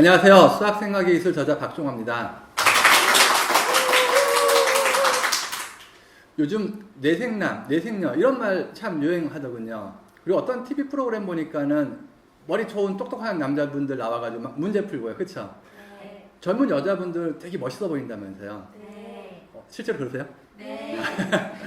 안녕하세요. 수학 생각의 기술 저자 박종화입니다. 요즘 내생남, 내생녀 이런 말 참 유행하더군요. 그리고 어떤 TV 프로그램 보니까는 머리 좋은 똑똑한 남자분들 나와가지고 막 문제 풀고요. 그쵸? 네. 젊은 여자분들 되게 멋있어 보인다면서요. 네. 어, 실제로 그러세요? 네.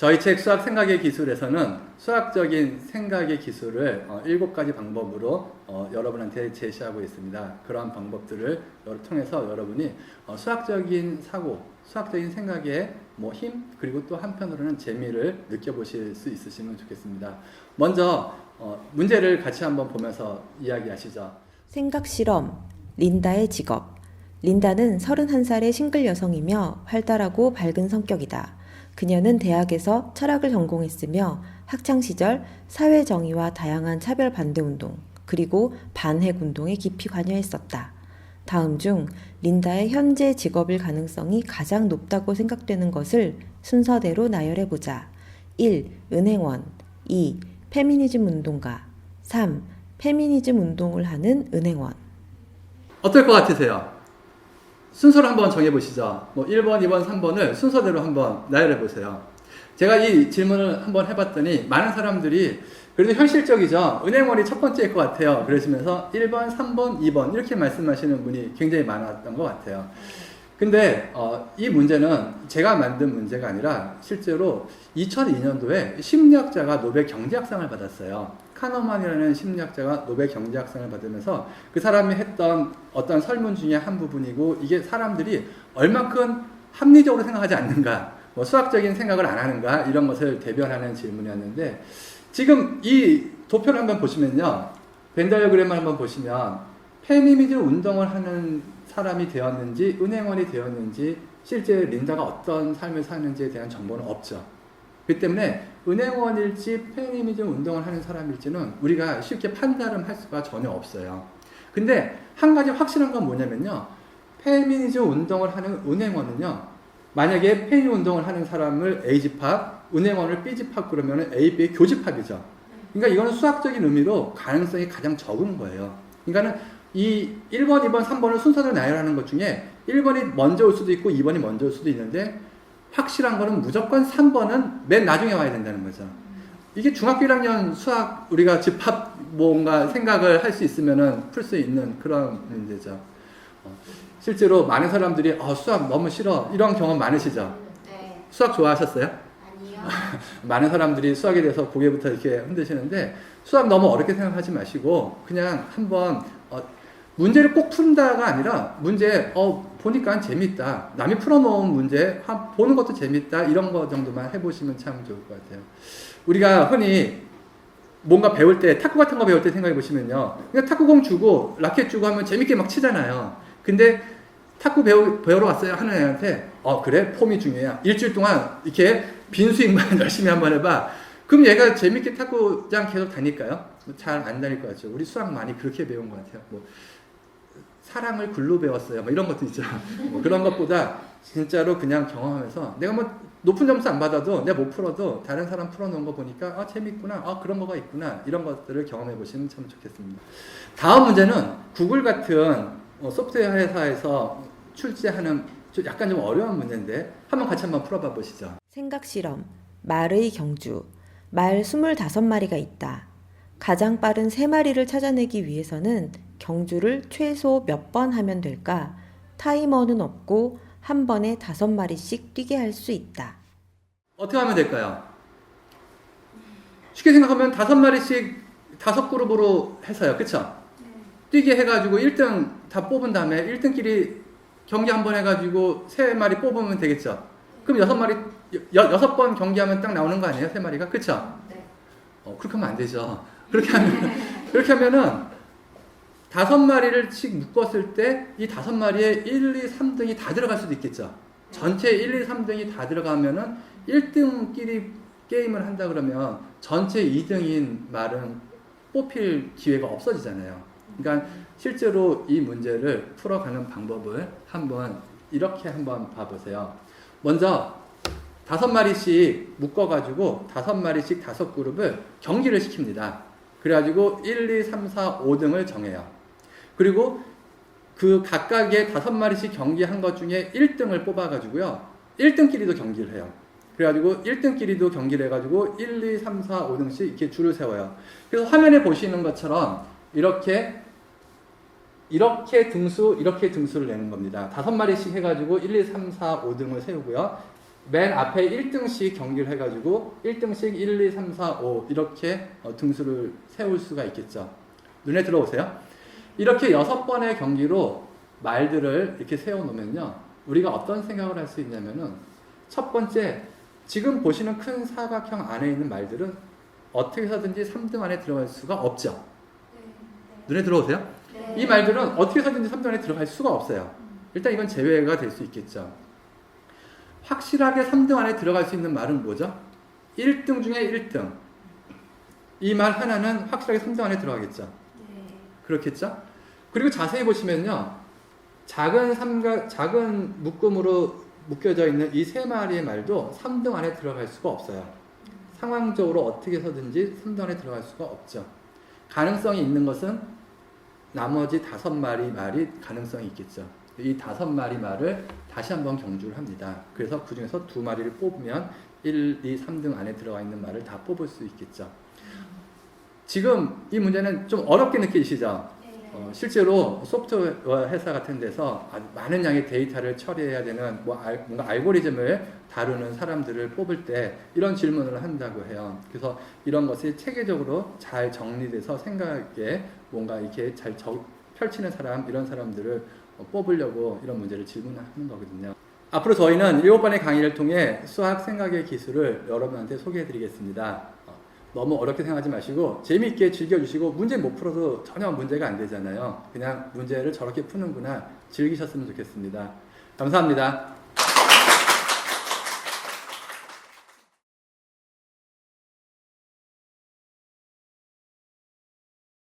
저희 책 수학 생각의 기술에서는 수학적인 생각의 기술을 어, 일곱 가지 방법으로 어, 여러분한테 제시하고 있습니다. 그러한 방법들을 여- 통해서 여러분이 어, 수학적인 사고, 수학적인 생각의 뭐 힘, 그리고 또 한편으로는 재미를 느껴보실 수 있으시면 좋겠습니다. 먼저 어, 문제를 같이 한번 보면서 이야기하시죠. 생각 실험, 린다의 직업. 린다는 31살의 싱글 여성이며 활달하고 밝은 성격이다. 그녀는 대학에서 철학을 전공했으며 학창시절 사회정의와 다양한 차별 반대 운동, 그리고 반핵 운동에 깊이 관여했었다. 다음 중 린다의 현재 직업일 가능성이 가장 높다고 생각되는 것을 순서대로 나열해보자. 1. 은행원 2. 페미니즘 운동가 3. 페미니즘 운동을 하는 은행원 어떨 것 같으세요? 순서를 한번 정해보시죠. 뭐 1번, 2번, 3번을 순서대로 한번 나열해보세요. 제가 이 질문을 한번 해봤더니 많은 사람들이 그래도 현실적이죠. 은행원이 첫 번째일 것 같아요. 그러시면서 1번, 3번, 2번 이렇게 말씀하시는 분이 굉장히 많았던 것 같아요. 근데 어, 이 문제는 제가 만든 문제가 아니라 실제로 2002년도에 심리학자가 노벨 경제학상을 받았어요. 카너만이라는 심리학자가 노벨 경제학상을 받으면서 그 사람이 했던 어떤 설문 중에 한 부분이고 이게 사람들이 얼만큼 합리적으로 생각하지 않는가, 뭐 수학적인 생각을 안 하는가 이런 것을 대변하는 질문이었는데 지금 이 도표를 한번 보시면요. 벤 다이어그램을 한번 보시면 페미니즘 운동을 하는 사람이 되었는지 은행원이 되었는지 실제 린다가 어떤 삶을 사는지에 대한 정보는 없죠. 그 때문에 은행원일지 페미니즘 운동을 하는 사람일지는 우리가 쉽게 판단을 할 수가 전혀 없어요. 근데 한 가지 확실한 건 뭐냐면요. 페미니즘 운동을 하는 은행원은요. 만약에 페미니즘 운동을 하는 사람을 A집합, 은행원을 B집합 그러면 A, B의 교집합이죠. 그러니까 이거는 수학적인 의미로 가능성이 가장 적은 거예요. 그러니까는 이 1번, 2번, 3번을 순서대로 나열하는 것 중에 1번이 먼저 올 수도 있고 2번이 먼저 올 수도 있는데 확실한 거는 무조건 3번은 맨 나중에 와야 된다는 거죠. 이게 중학교 1학년 수학 우리가 집합 뭔가 생각을 할 수 있으면은 풀 수 있는 그런 문제죠. 어, 실제로 많은 사람들이 어, 수학 너무 싫어 이런 경험 많으시죠? 네. 수학 좋아하셨어요? 많은 사람들이 수학에 대해서 고개부터 이렇게 흔드시는데 수학 너무 어렵게 생각하지 마시고 그냥 한번 어, 문제를 꼭 푼다가 아니라 문제 어 보니까 재밌다. 남이 풀어놓은 문제 한- 보는 것도 재밌다. 이런 거 정도만 해보시면 참 좋을 것 같아요. 우리가 흔히 뭔가 배울 때 탁구 같은 거 배울 때 생각해 보시면요. 그냥 탁구공 주고 라켓 주고 하면 재밌게 막 치잖아요. 근데 탁구 배우, 배우러 왔어요. 하는 애한테 어 그래? 폼이 중요해. 일주일 동안 이렇게 빈 스윙만 열심히 한번 해봐. 그럼 얘가 재밌게 탁구장 계속 다닐까요? 잘 안 다닐 것 같죠 우리 수학 많이 그렇게 배운 것 같아요. 뭐 사랑을 글로 배웠어요. 뭐 이런 것도 있죠 뭐 그런 것보다 진짜로 그냥 경험하면서 내가 뭐 높은 점수 안 받아도 내가 못 풀어도 다른 사람 풀어놓은 거 보니까 아 재밌구나. 아 그런 거가 있구나. 이런 것들을 경험해 보시면 참 좋겠습니다. 다음 문제는 구글 같은 어, 소프트웨어 회사에서 출제하는 좀 약간 좀 어려운 문제인데 한번 같이 한번 풀어봐 보시죠. 생각 실험, 말의 경주. 말 25마리가 있다. 가장 빠른 3마리를 찾아내기 위해서는 경주를 최소 몇 번 하면 될까? 타이머는 없고 한 번에 5마리씩 뛰게 할 수 있다. 어떻게 하면 될까요? 쉽게 생각하면 다섯 마리씩 다섯 그룹으로 해서요. 그쵸? 뛰게 해가지고 1등 다 뽑은 다음에 1등끼리 경기 한 번 해가지고 세 마리 뽑으면 되겠죠? 그럼 여섯 마리, 여, 여섯 번 경기하면 딱 나오는 거 아니에요? 세 마리가? 그쵸? 네. 어, 그렇게 하면 안 되죠. 그렇게 하면, 그렇게 하면은 다섯 마리를 씩 묶었을 때 이 다섯 마리에 1, 2, 3등이 다 들어갈 수도 있겠죠. 전체 1, 2, 3등이 다 들어가면은 1등끼리 게임을 한다 그러면 전체 2등인 말은 뽑힐 기회가 없어지잖아요. 그러니까 실제로 이 문제를 풀어가는 방법을 한번 이렇게 한번 봐보세요. 먼저 다섯 마리씩 묶어가지고 다섯 마리씩 다섯 그룹을 경기를 시킵니다. 그래가지고 1, 2, 3, 4, 5등을 정해요. 그리고 그 각각의 다섯 마리씩 경기한 것 중에 1등을 뽑아가지고요. 1등끼리도 경기를 해요. 그래가지고 1등끼리도 경기를 해가지고 1, 2, 3, 4, 5등씩 이렇게 줄을 세워요. 그래서 화면에 보시는 것처럼 이렇게 이렇게 등수, 이렇게 등수를 내는 겁니다. 다섯 마리씩 해가지고 1, 2, 3, 4, 5등을 세우고요. 맨 앞에 1등씩 경기를 해가지고 1등씩 1, 2, 3, 4, 5 이렇게 어, 등수를 세울 수가 있겠죠. 눈에 들어오세요? 이렇게 여섯 번의 경기로 말들을 이렇게 세워놓으면요. 우리가 어떤 생각을 할 수 있냐면은 첫 번째, 지금 보시는 큰 사각형 안에 있는 말들은 어떻게 해서든지 3등 안에 들어갈 수가 없죠. 눈에 들어오세요? 이 말들은 어떻게 해서든지 3등 안에 들어갈 수가 없어요. 일단 이건 제외가 될 수 있겠죠. 확실하게 3등 안에 들어갈 수 있는 말은 뭐죠? 1등 중에 1등. 이 말 하나는 확실하게 3등 안에 들어가겠죠. 그렇겠죠? 그리고 자세히 보시면요. 작은 삼각, 작은 묶음으로 묶여져 있는 이 세 마리의 말도 3등 안에 들어갈 수가 없어요. 상황적으로 어떻게 해서든지 3등 안에 들어갈 수가 없죠. 가능성이 있는 것은 나머지 다섯 마리 말이 가능성이 있겠죠. 이 다섯 마리 말을 다시 한번 경주를 합니다. 그래서 그 중에서 두 마리를 뽑으면 1, 2, 3등 안에 들어가 있는 말을 다 뽑을 수 있겠죠. 지금 이 문제는 좀 어렵게 느끼시죠? 어, 실제로 소프트웨어 회사 같은 데서 많은 양의 데이터를 처리해야 되는 뭐 알, 뭔가 알고리즘을 다루는 사람들을 뽑을 때 이런 질문을 한다고 해요. 그래서 이런 것이 체계적으로 잘 정리돼서 생각에 뭔가 이렇게 잘 적- 펼치는 사람 이런 사람들을 어, 뽑으려고 이런 문제를 질문하는 거거든요. 앞으로 저희는 일곱 번의 강의를 통해 수학 생각의 기술을 여러분한테 소개해드리겠습니다. 어, 너무 어렵게 생각하지 마시고 재미있게 즐겨주시고 문제 못 풀어도 전혀 문제가 안 되잖아요. 그냥 문제를 저렇게 푸는구나 즐기셨으면 좋겠습니다. 감사합니다.